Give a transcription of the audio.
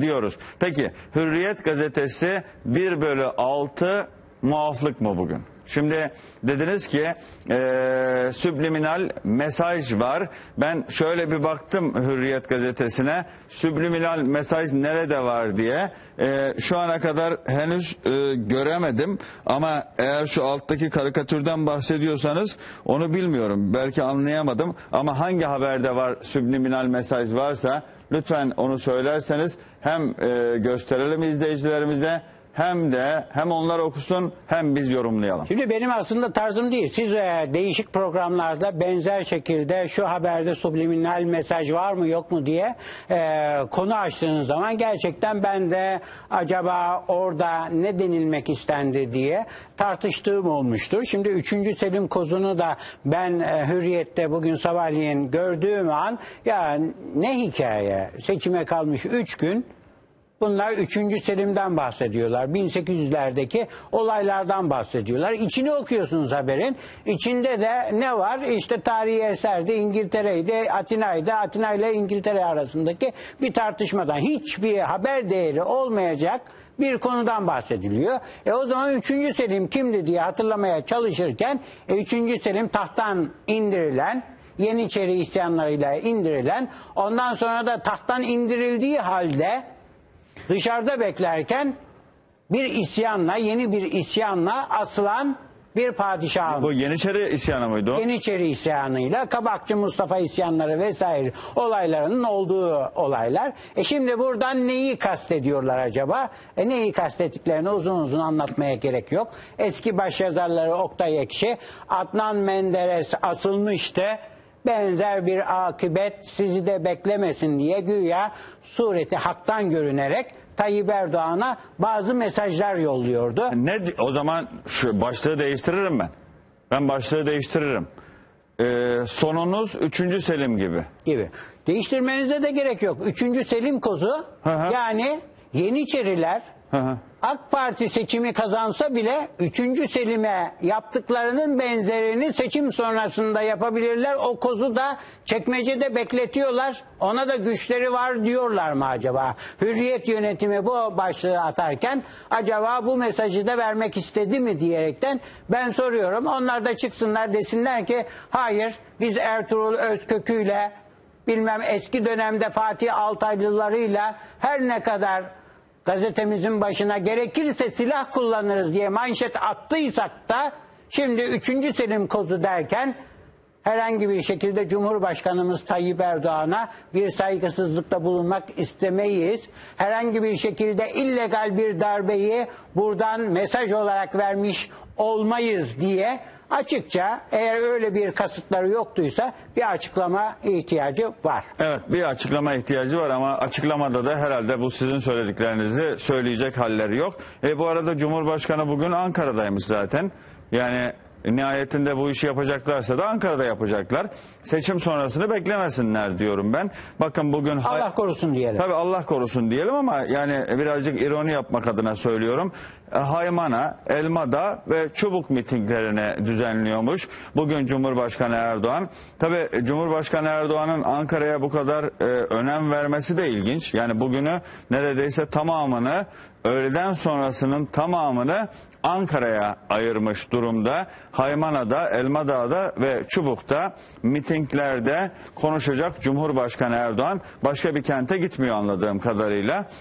diyoruz. Peki Hürriyet gazetesi 1 bölü 6 muaflık mı bugün? Şimdi dediniz ki e, subliminal mesaj var. Ben şöyle bir baktım Hürriyet gazetesine. Subliminal mesaj nerede var diye. E, şu ana kadar henüz e, göremedim. Ama eğer şu alttaki karikatürden bahsediyorsanız onu bilmiyorum. Belki anlayamadım. Ama hangi haberde var subliminal mesaj varsa lütfen onu söylerseniz hem e, gösterelim izleyicilerimize hem de hem onlar okusun hem biz yorumlayalım. Şimdi benim aslında tarzım değil. Siz e, değişik programlarda benzer şekilde şu haberde subliminal mesaj var mı yok mu diye e, konu açtığınız zaman gerçekten ben de acaba orada ne denilmek istendi diye tartıştığım olmuştur. Şimdi 3. Selim Kozunu da ben e, Hürriyet'te bugün sabahleyin gördüğüm an ya ne hikaye seçime kalmış 3 gün Bunlar 3. Selim'den bahsediyorlar. 1800'lerdeki olaylardan bahsediyorlar. İçini okuyorsunuz haberin. İçinde de ne var? İşte tarihi eserde İngiltere'ydi, Atina'ydı. Atina ile İngiltere arasındaki bir tartışmadan hiçbir haber değeri olmayacak bir konudan bahsediliyor. E o zaman 3. Selim kimdi diye hatırlamaya çalışırken e, 3. Selim tahttan indirilen Yeniçeri isyanlarıyla indirilen ondan sonra da tahttan indirildiği halde dışarıda beklerken bir isyanla, yeni bir isyanla asılan bir padişahın Bu Yeniçeri isyanı mıydı o? Yeniçeri isyanıyla Kabakçı Mustafa isyanları vesaire olaylarının olduğu olaylar. E şimdi buradan neyi kastediyorlar acaba? E neyi kastettiklerini uzun uzun anlatmaya gerek yok. Eski başyazarları Oktay Ekşi, Adnan Menderes asılmıştı benzer bir akıbet sizi de beklemesin diye güya sureti haktan görünerek Tayyip Erdoğan'a bazı mesajlar yolluyordu. Ne o zaman şu başlığı değiştiririm ben. Ben başlığı değiştiririm. Ee, sonunuz 3. Selim gibi. gibi. Değiştirmenize de gerek yok. Üçüncü Selim kozu Hı hı. yani Yeniçeriler Hı. AK Parti seçimi kazansa bile 3. Selim'e yaptıklarının benzerini seçim sonrasında yapabilirler. O kozu da çekmecede bekletiyorlar. Ona da güçleri var diyorlar mı acaba? Hürriyet yönetimi bu başlığı atarken acaba bu mesajı da vermek istedi mi diyerekten ben soruyorum. Onlar da çıksınlar desinler ki hayır biz Ertuğrul Özkökü'yle bilmem eski dönemde Fatih Altaylılarıyla her ne kadar gazetemizin başına gerekirse silah kullanırız diye manşet attıysak da şimdi 3. Selim kozu derken herhangi bir şekilde Cumhurbaşkanımız Tayyip Erdoğan'a bir saygısızlıkta bulunmak istemeyiz. Herhangi bir şekilde illegal bir darbeyi buradan mesaj olarak vermiş olmayız diye açıkça eğer öyle bir kasıtları yoktuysa bir açıklama ihtiyacı var. Evet bir açıklama ihtiyacı var ama açıklamada da herhalde bu sizin söylediklerinizi söyleyecek halleri yok. E, bu arada Cumhurbaşkanı bugün Ankara'daymış zaten. Yani nihayetinde bu işi yapacaklarsa da Ankara'da yapacaklar. Seçim sonrasını beklemesinler diyorum ben. Bakın bugün... Allah korusun diyelim. Tabii Allah korusun diyelim ama yani birazcık ironi yapmak adına söylüyorum. E, Haymana, Elmada ve Çubuk mitinglerini düzenliyormuş. Bugün Cumhurbaşkanı Erdoğan. Tabii Cumhurbaşkanı Erdoğan'ın Ankara'ya bu kadar e, önem vermesi de ilginç. Yani bugünü neredeyse tamamını öğleden sonrasının tamamını Ankara'ya ayırmış durumda. Haymana'da, Elmadağ'da ve Çubuk'ta mitinglerde konuşacak Cumhurbaşkanı Erdoğan başka bir kente gitmiyor anladığım kadarıyla.